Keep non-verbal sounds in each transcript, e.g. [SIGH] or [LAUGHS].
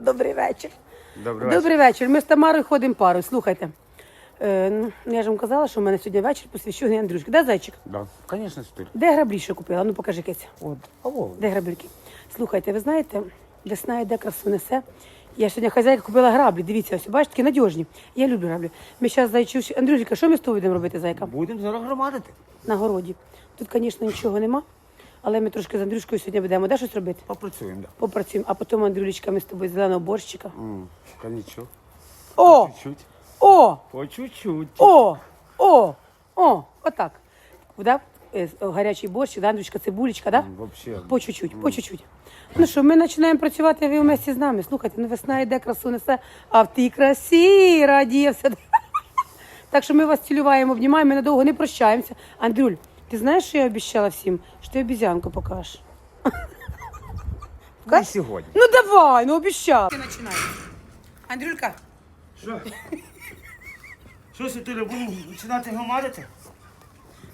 Добрий вечір. Добрий вечір. Добрий вечір. Ми з Тамарою ходимо парою. Слухайте. Е, ну, я ж вам казала, що в мене сьогодні вечір посвящений Андрюшки. Де зайчик? Да, конечно, стиль. Де граблі ще купила? Ну покажи киця. От, алло. Де граблюки? Слухайте, ви знаєте, весна йде, красу несе. Я сьогодні хазяйка купила граблі. Дивіться, ось бачите, такі надіжні. Я люблю граблі. Ми зараз зайчу. Андрюшка, що ми з тобою будемо робити, зайка? Будемо зараз громадити. На городі. Тут, звісно, нічого нема, але ми трошки з Андрюшкою сьогодні будемо де щось робити. Попрацюємо, да. Попрацюємо, а потім Андрюлечка, ми з тобою зеленого борщика. Конічок. О! Чуть-чуть. О! По чуть-чуть. О! О! О! Отак. Да? Е, Гарячий борщ, да, Андрюшка, цибулечка, да? Вообще. По чуть-чуть, по чуть-чуть. Ну що, ми починаємо працювати, а ви вместе з нами. Слухайте, ну весна йде, красу несе, а в тій красі радіється. [LAUGHS] Так що ми вас цілюємо, обнімаємо, ми надовго не прощаємося. Андрюль, ти знаєш, що я обіцяла всім? Що ти обізянку покажеш. Не сьогодні. Ну давай, ну обіцяла. Ти починай. Андрюлька, Що? Що, Світуля, будемо починати громадити?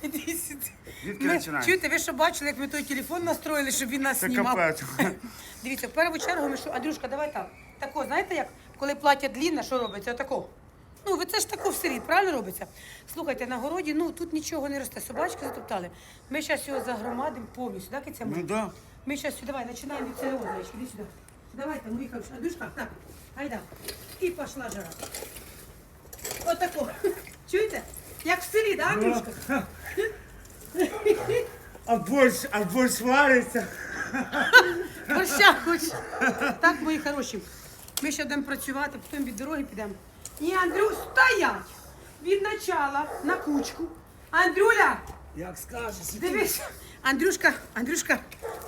іди сюди. Звідки Ми, починаємо? чуєте, ви що бачили, як ми той телефон настроїли, щоб він нас Це знімав? капець. Дивіться, в першу чергу ми що, Андрюшка, давай так. Тако, знаєте як, коли плаття длінне, що робиться? Отако. Ну, ви це ж тако в селі, правильно робиться? Слухайте, на городі, ну тут нічого не росте. Собачки затоптали. Ми зараз його загромадимо повністю, так, Киця? Ну да. Ми зараз сюди, давай, починаємо від цього зайчик, іди сюди. Давайте, мої хороші. Андрюшка, так, айда. І пішла жара. Отако. [LAUGHS] Чуєте? Як в селі, так, Андрюшка? А борщ, а борщ вариться. Борща хоч. Так, мої хороші. Ми ще будемо працювати, потім від дороги підемо. Ні, Андрю, стоять! Від начала на кучку. Андрюля, Як скажеш. дивись, Андрюшка, Андрюшка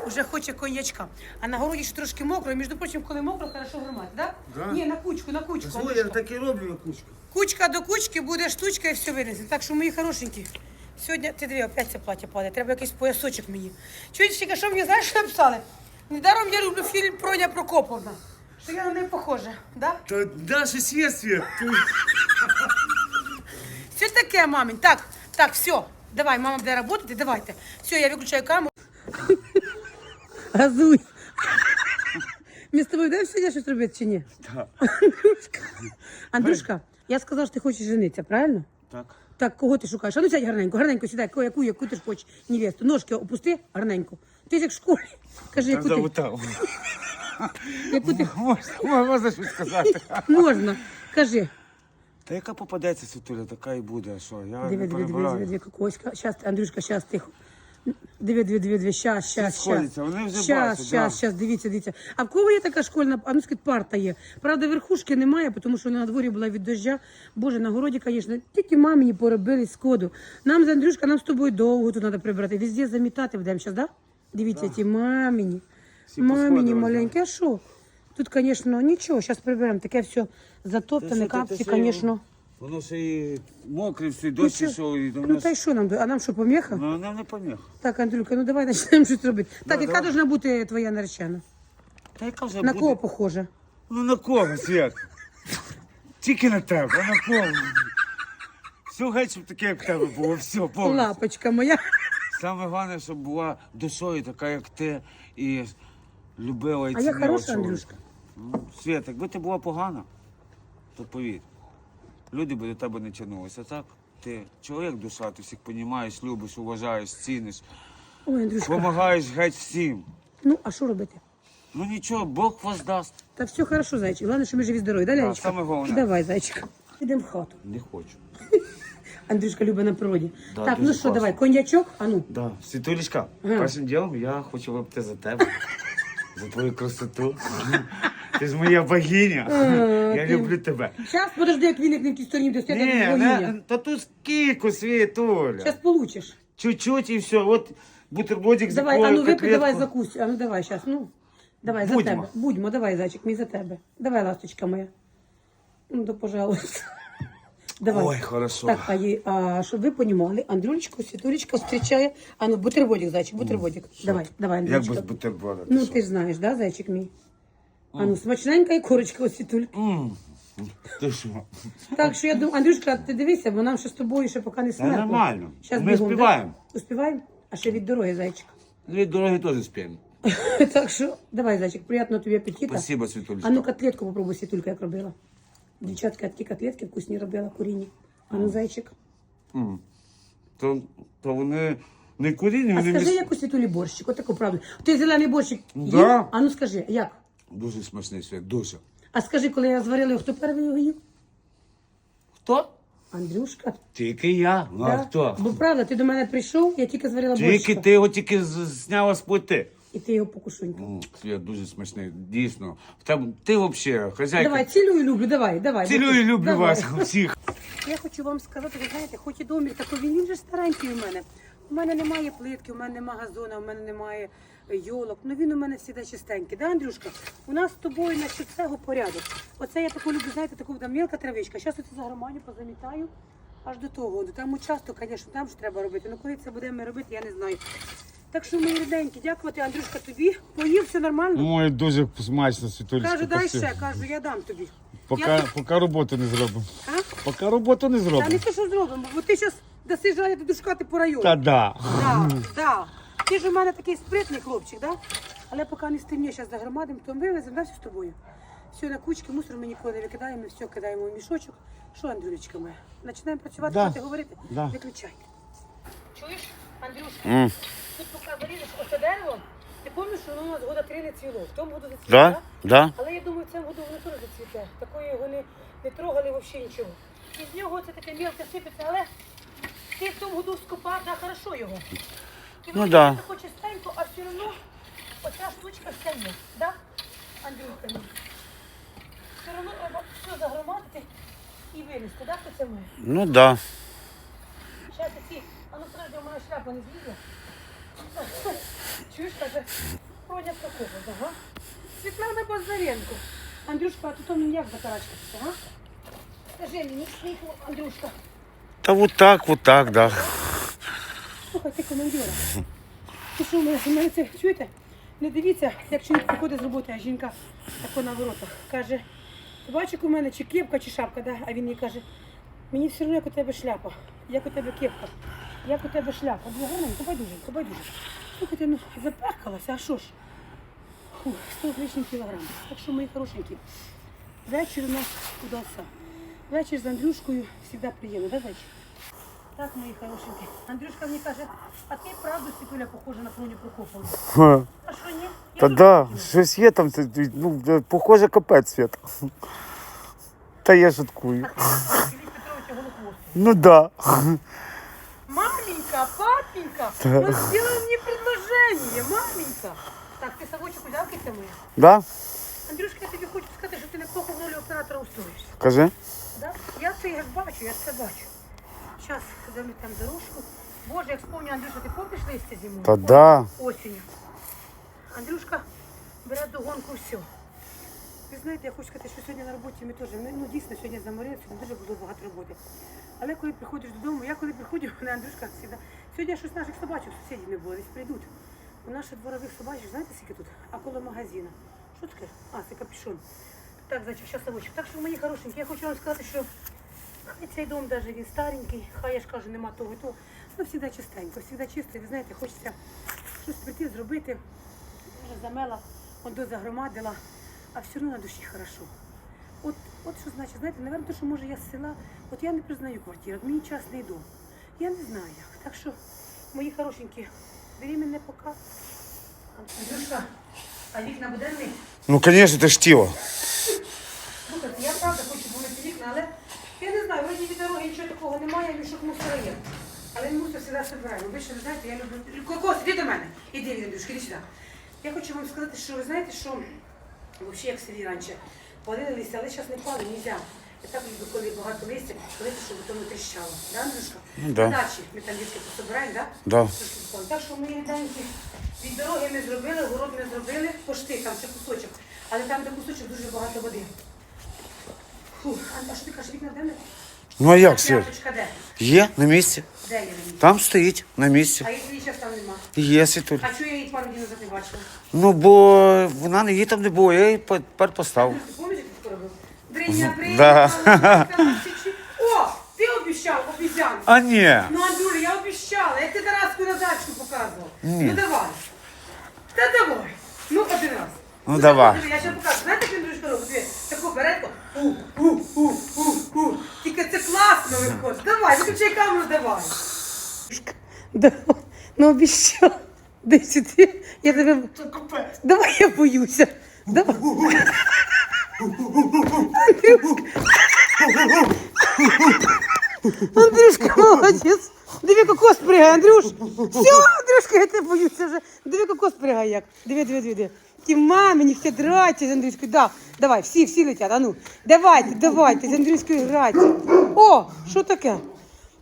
вже хоче коньячка. А на городі ще трошки мокро, і між прочим, коли мокро, хорошо громати, так? Да. Ні, на кучку, на кучку. Андрюшка. я так і роблю на кучку. Кучка до кучки буде штучка і все винесе. Так що, мої хорошенькі, сьогодні ти диви, опять це плаття падає. Треба якийсь поясочок мені. Чуєте, ще що мені знаєш, що написали? Недаром я люблю фільм Проня Прокоповна. Що я на неї похожа, да? Та наше слідствие. Все таке, мамень. Так, так, все. Давай, мама буде працювати, давайте. Все, я виключаю камеру. Газуй. Ми з тобою будемо сьогодні щось робити чи ні? Так. Андрюшка. Андрюшка, я сказала, що ти хочеш женитися, правильно? Так. Так, кого ти шукаєш? А ну сядь гарненько, гарненько сідай, яку, яку, яку ти ж хочеш невесту. Ножки опусти гарненько. Ти ж як в школі. Кажи, яку ти. Яку ти Можна, можна щось сказати. [LAUGHS] можна. Кажи. Та яка попадеться, Світуля, така і буде, що я Диви, не диви, диви, диви, перебираю. диви, кокоська. Щас, Андрюшка, щас, тихо. Диви, диви, диви, диви, щас, щас, щас. сходяться, вони вже щас, бачать, щас, да. щас, дивіться, дивіться. А в кого є така школьна, а ну скажіть, парта є. Правда, верхушки немає, тому що на дворі була від дождя. Боже, на городі, звісно, тільки мамині поробили сходу. Нам з Андрюшка, нам з тобою довго тут треба прибрати. Везде замітати будемо зараз, да? Дивіться, ті мамині. Всі Мамині посходили, маленькі, а що? Тут, звісно, нічого, зараз приберемо. Таке все затоптане, капці, звісно. Воно ще і мокре, все, дощ Ну, ішов, і Ну воно... та й що нам? А нам що, поміха? Ну, нам не поміг. Так, Андрюлька, ну давай [LAUGHS] почнемо щось робити. Так, яка давай. должна бути твоя наречена? Та яка вже На буде? кого похожа? Ну на кого, Свят? Тільки на тебе, а на кого? Все геть, щоб таке, як в тебе було, все, повністю. Лапочка моя. Саме головне, щоб була душою така, як ти, і любила і А я цінила хороша, чоловіка. Андрюшка. Ну, Свят, якби ти була погана, то повір. Люди би до тебе не тягнулися, так? Ти чоловік душа, ти всіх розумієш, любиш, уважаєш, ціниш, Ой, Андрюшка. допомагаєш геть всім. Ну, а що робити? Ну нічого, Бог вас дасть. Та все хорошо, зайчик. Головне, що ми живі здорові. Да, Лялечка? саме головне. Давай, зайчик. Ідемо в хату. Не хочу. [LAUGHS] Андрюшка любить на природі. Да, так, ну дуже що, класно. давай, коньячок, а ну. Да, Світулечка, першим ділом я хочу випити за тебе, [LAUGHS] за твою красоту. Ти ж моя богиня. Я люблю тебе. Зараз, подожди, як він як не в тій стороні буде стояти, Ні, не, богиня. та тут скільки, Світуля. Зараз получиш. Чуть-чуть і все. От бутербродик Давай, а ну випий, давай закусь. А ну давай, зараз, ну. Давай, за Будьмо. тебе. Будьмо, давай, зайчик, мій за тебе. Давай, ласточка моя. Ну, то, пожалуйста. Давай. Ой, хорошо. Так, а, є- а щоб ви понімали, Андрюлечко, Світулечка зустрічає. А ну, бутербродик, зайчик, бутербродик. Давай, давай, Як Андрюлечка. без бутерброда? Ну, ти ж знаєш, да, зайчик мій? А ну, смачненька і корочка у Світульки. М, Ти що? Так що я думаю, Андрюшка, ти дивися, бо нам ще з тобою ще поки не смертно. нормально. Щас Ми бігом, да? співаємо. Успіваємо? А ще від дороги, зайчик. Дві дороги теж спіємо. [LAUGHS] Так що, давай, зайчик, приятного тобі апетита. Спасибо, Світулечка. А ну котлетку попробуй, Світулька, як робила. Дівчатка, такі котлетки вкусні робила, куріні. А ну, зайчик. М. То, то вони не куріння, А вони скажи, міс- як у Світулі борщик, отаку правду. Ти зелений борщик їв? Да. А ну скажи, як? дуже смачний світ, дуже. А скажи, коли я зварила, його, хто перший його їв? Хто? Андрюшка. Тільки я. Ну, а Да? хто? Бо правда, ти до мене прийшов, я тільки зварила Тільки борщика. ти його тільки з- зняла з плити. І ти його покушунька. М, Світ дуже смачний, дійсно. В тебе, ти взагалі хазяйка. Давай, цілую, люблю, давай, давай. Цілую і люблю Давай. вас всіх. Я хочу вам сказати, ви знаєте, хоч і домик такий, він, же старенький у мене. У мене немає плитки, у мене немає газона, у мене немає е, йолок. Ну він у мене завжди чистенький. Да, Андрюшка? У нас з тобою на всього порядок. Оце я таку люблю, знаєте, таку там мілка травичка. Зараз оце загроманю, позамітаю аж до того году. Там участок, звісно, там ж треба робити. Ну коли це будемо робити, я не знаю. Так що, мої ріденькі, дякувати, Андрюшка, тобі. Поїв, все нормально? Ой, дуже смачно, Світулечка. Кажу, дай спасибо. ще, кажу, я дам тобі. Поки, Я- поки роботу не зробимо. А? Поки роботу не Та не зробимо. те, що зробимо, бо ти зараз даси жарити душкати по району. Та да. Да, да. Ти ж у мене такий спритний хлопчик, да? Але поки не стемніє, зараз загромадимо, то вивеземо, да, все з тобою. Все на кучки, мусор ми ніколи не викидаємо, все кидаємо в мішочок. Що, Андрюлечка моя? Починаємо працювати, Да. хочете говорити? Да. Виключай. Чуєш, Андрюшка, М. тут поки заріжеш оце дерево, ти пам'ятаєш, що воно у нас года три не цвіло. В тому году зацвіло, Да? Да? Але я думаю, в цьому году воно теж зацвіте. Такої його не, не трогали взагалі нічого. І з нього це таке мілке сипеться, але ти в тому году скопав, да, хорошо його. І Ну да. таке чистенько, а все одно оця штучка вся є. Да? Андрюшка мій? Все одно треба все загромадити і винести, да, хто це ми? Ну да. Зараз ці, а ну подожди, у мене шляпа не злізла. Чуєш, каже, Проня такого, ага. Світлана Базаренко. Андрюшка, а тут он як закарачкатися, ага? Скажи мені, світло, Андрюшка. Та вот так, вот так, да. Слухай, ти командира. Ти що, мене, мене це, чуєте? Не дивіться, як чоловік приходить з роботи, а жінка тако на воротах. Каже, ти бачиш, у мене чи кепка, чи шапка, да? а він їй каже, мені все одно, як у тебе шляпа, як у тебе кепка, як у тебе шляпа. Дуже гарненько, байдуже, байдуже. Слухайте, ну запехалася, а що ж? Фу, 100 з лишнім кілограм. Так що, мої хорошенькі, вечір у нас удався. Вечір з Андрюшкою завжди приємно, да, зайчик? Так, мої хорошенькі. Андрюшка мені каже, а ти правду Світуля похожа на Проню Прокопову. Ха. А що ні? Я Та дуже да, хотіла. щось є там, це, ну, е, похоже капець світ. Та я шуткую. Філіп Петровича. Ну да. Маменька, папенька, он [LAUGHS] сделал мне предложение, маменька. Так, ти совочок взяв це моє? Да? Андрюшка, я тобі хочу сказати, що ти неплохо в ролі оператора устроїшся. Кажи. Да? Я це як бачу, я це бачу. Зараз замітаємо дорожку. Боже, як вспомню, Андрюша, ти помниш листя зимою? Та да. Осінню. Андрюшка бере догонку все. Ви знаєте, я хочу сказати, що сьогодні на роботі ми теж, ну, дійсно, сьогодні заморилися, сьогодні дуже було багато роботи. Але коли приходиш додому, я коли приходжу, [LAUGHS] мене Андрюшка завжди. Сьогодні щось наших собачок, сусідів не було, десь прийдуть. У наших дворових собачок, знаєте, скільки тут? А коло магазина. Що таке? А, це капюшон. Так, значить, зараз совочок. Так що, мої хорошенькі, я хочу вам сказати, що хай цей дом навіть він старенький, хай я ж кажу, нема того і того. Ну, завжди чистенько, завжди чисто. Ви знаєте, хочеться щось прийти, зробити. Замела, он до загромадила, а все одно на душі хорошо. От, от що значить, знаєте, напевно, то, що може я з села, от я не признаю квартиру, от мені частний дом. Я не знаю як. Так що, мої хорошенькі, беременне пока. Андрюшка, а вікна буде мить? Ну, звісно, це ж тіло. Слухайте, я правда хочу помити вікна, але я не знаю, вроді від дороги нічого такого немає, мішок мусора є. Але мусор завжди збираємо. Ви ще ви знаєте, я люблю. Кокос, іди до мене. Іди, іди, Андрюшка, іди сюди. Я хочу вам сказати, що ви знаєте, що взагалі як в селі раніше палили листя, але зараз не пали, не можна. Я так люблю, коли багато листя, коли щоб воно не тріщало. Да, Андрюшка? Ну, да. На дачі ми там дітки пособираємо, да? Да. Так що ми ріденькі від дороги ми зробили, город ми зробили, пошти там ще кусочок. Але там, де кусочок, дуже багато води. Фу, а що ти кажеш, вікна де ми? Ну а як світ? Пляшечка де? Є на місці. Де я? Там стоїть на місці. А її зараз там нема. Є світуль. А чого я її пару днів назад не бачила? Ну, бо вона не її там не було, я її тепер поставив. Пам'ятаєш, як ти робив? Дриня. О, ти обіцяв, обіцян. А ні. Ну, Андрюля, я обіцяла. Я ти Тараску на дачку показував. Ні. Ну давай. Та давай. Ну один раз. Ну, давай. Я ще покажу. Знаєте, як Андрюшка робить? Диви, Таку беретку. У, у, у, у, у. Тільки це класно виходить. Давай, виключай камеру, давай. Да, ну обіщав. Сюди. Я тебе... Давай я боюся. Давай. Андрюшка. Молодець. Диви, кокос пригає, Андрюш. Все, Андрюшка, я тебе боюся вже. Диви, кокос пригає як. Диви, диви, диви, диви. Ті мамині все драться з Андрюшкою. Да, давай, всі, всі летять. А ну, давайте, давайте, з Андрюшкою грайте. О, що таке?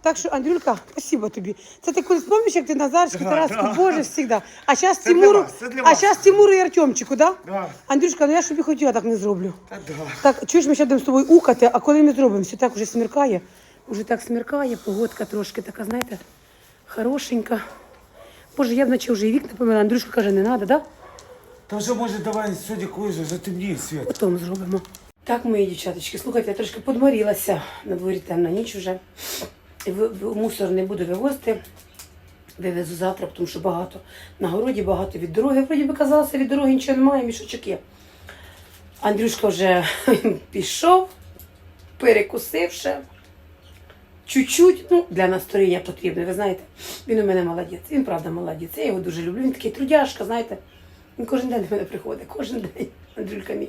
Так що, Андрюлька, спасибо тобі. Це ти колись пам'ятаєш, як ти Назарочку, Тараску, Боже, завжди. А зараз Це для Тимуру, вас, це для а вас. зараз Тимуру і Артемчику, да? Да. Андрюшка, ну я ж тобі хотіла, так не зроблю. Та да. Так, чуєш, ми ще будемо з тобою укати, а коли ми зробимо? Все так уже смеркає. Уже так смеркає, погодка трошки така, знаєте, хорошенька. Боже, я вночі вже і вікна помила. Андрюшка каже, не треба, да? Та вже може давай сьогодні коли вже затемніє світ. Потім зробимо. Так, мої дівчаточки, слухайте, я трошки подморілася. На дворі темна ніч вже. Мусор не буду вивозити. Вивезу завтра, тому що багато. На городі багато від дороги. Вроді би казалося, від дороги нічого немає, мішочок є. Андрюшка вже [LAUGHS] пішов, перекусивши. Чуть-чуть, ну, для настроєння потрібно, ви знаєте. Він у мене молодець. Він правда молодець. Я його дуже люблю. Він такий трудяшка, знаєте. Він кожен день до мене приходить, кожен день, [LAUGHS] Андрюлька мій.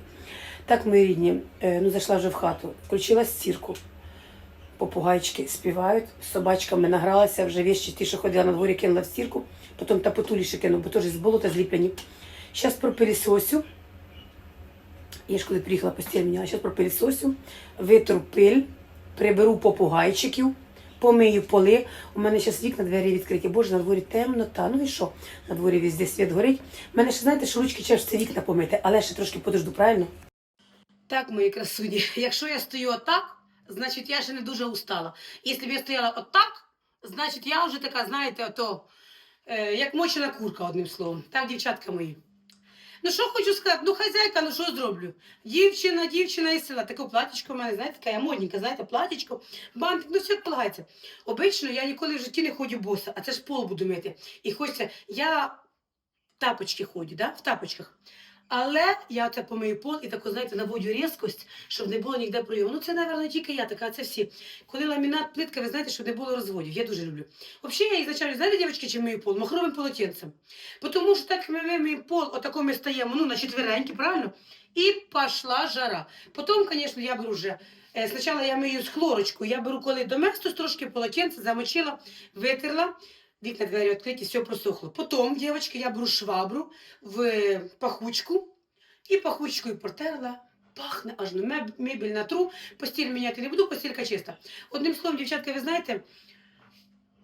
Так, мої рідні, е, ну зайшла вже в хату, включила стірку. Попугайчики співають, з собачками награлася, вже вещі, ті, що ходила на дворі, кинула в стірку, потім та потулі ще кинула, бо теж з болота зліплені. Зараз пропилісосю. Я ж коли приїхала постіль міняла, зараз пропилісосю, витру пиль, приберу попугайчиків, помию поли. У мене зараз вікна двері відкриті. Боже, на дворі темнота. Ну і що? На дворі везде світ горить. У мене ще, знаєте, що ручки чешуться вікна помити, але ще трошки подожду, правильно? Так, мої красуні, [LAUGHS] якщо я стою отак, значить я ще не дуже устала. Якщо б я стояла отак, значить я вже така, знаєте, ото, е, як мочена курка, одним словом. Так, дівчатка мої. Ну що хочу сказати, ну хазяйка, ну що зроблю? Дівчина, дівчина і сила. Таке платічко в мене, знаєте, така я модненька, знаєте, платічко, бантик, ну все як полагається. Обично я ніколи в житті не ходжу боса, а це ж пол буду мити. І хочеться, я в тапочки ходжу, да? в тапочках. Але я оце помию пол і таку, знаєте, наводю різкость, щоб не було ніде прийому. Ну це, напевно, тільки я така, це всі. Коли ламінат, плитка, ви знаєте, щоб не було розводів. Я дуже люблю. Взагалі, я ізначально, знаєте, дівчатки, чим мию пол? Махровим полотенцем. Тому що так ми вимиємо пол, отако ми стаємо, ну, на четвереньки, правильно? І пішла жара. Потім, звісно, я беру вже. е, Спочатку я мию з хлорочкою, я беру коли доместос, трошки полотенце, замочила, витерла, вікна двері відкриті, все просохло. Потім, дівчатки, я беру швабру в пахучку і пахучкою протерла. Пахне аж на мебель на тру, постіль міняти не буду, постілька чиста. Одним словом, дівчатка, ви знаєте,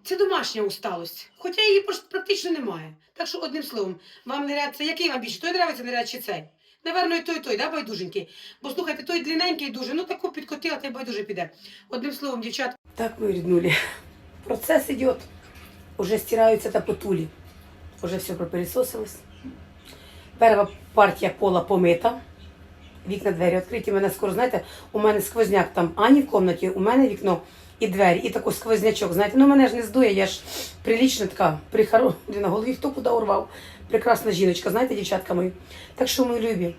це домашня усталость, хоча її пр- практично немає. Так що, одним словом, вам наряд це який вам більше? Той нравиться наряд чи цей? Наверно, і той, той, да, байдуженький. Бо слухайте, той длинненький дуже, ну таку підкотила, та й байдуже піде. Одним словом, дівчат. Так, мої ріднулі. Процес іде. Уже стираються та потулі. Уже все пропилісосилось. Перша партія пола помита. Вікна двері відкриті. У мене скоро, знаєте, у мене сквозняк там Ані в кімнаті, у мене вікно і двері, і такий сквознячок. Знаєте, ну мене ж не здує, я ж прилічна така, прихоро, на голові хто куди урвав. Прекрасна жіночка, знаєте, дівчатка мої. Так що, мої любі,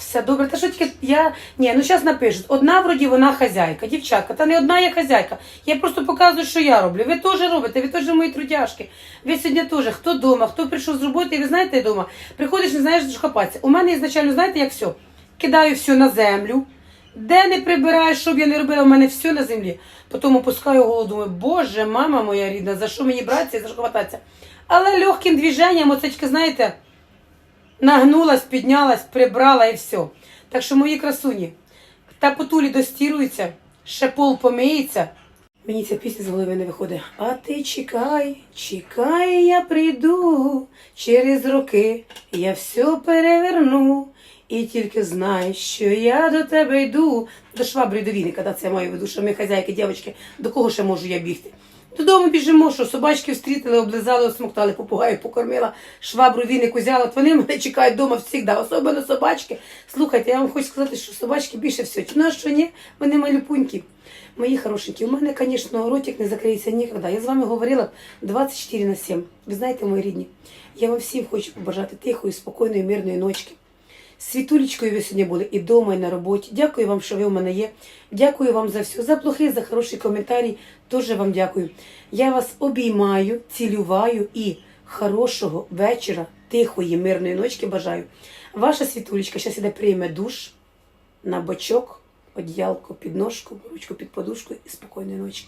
все добре. Та що тільки я. Ні, ну зараз напишуть. Одна вроді вона хазяйка, дівчатка, та не одна я хазяйка. Я просто показую, що я роблю. Ви теж робите, ви теж мої трудяшки. Ви сьогодні теж, хто вдома, хто прийшов з роботи, ви знаєте вдома, приходиш, не знаєш, що хапатися. У мене ізначально, знаєте, як все? Кидаю все на землю. Де не прибираєш, щоб я не робила, у мене все на землі. Потім опускаю голову, думаю, боже, мама моя рідна, за що мені братися, за що хвататися? Але легким движенням, оце знаєте, нагнулась, піднялась, прибрала і все. Так що мої красуні, та потулі достіруються, ще пол помиється. Мені ця пісня з голови не виходить. А ти чекай, чекай, я прийду. Через роки я все переверну. І тільки знай, що я до тебе йду. До швабри до віника, да, це я маю в виду, що ми хазяйки, дівчатки, до кого ще можу я бігти? Додому біжимо, що собачки встрітили, облизали, осмоктали, попугаю покормила, швабру віник узяла. Вони мене чекають вдома завжди, особливо собачки. Слухайте, я вам хочу сказати, що собачки більше всього. Чи ну, а що ні? Вони малюпунькі. Мої хорошенькі, у мене, звісно, ротик не закриється ніколи. Я з вами говорила 24 на 7. Ви знаєте, мої рідні, я вам всім хочу побажати тихої, спокійної, мирної ночки. Світулечкою ви сьогодні були і вдома, і на роботі. Дякую вам, що ви у мене є. Дякую вам за все. За плохий, за хороший коментарі. Дуже вам дякую. Я вас обіймаю, цілюваю і хорошого вечора, тихої, мирної ночки бажаю. Ваша світулечка зараз іде прийме душ на бочок, одіялко під ножку, ручку під подушку і спокійної ночі.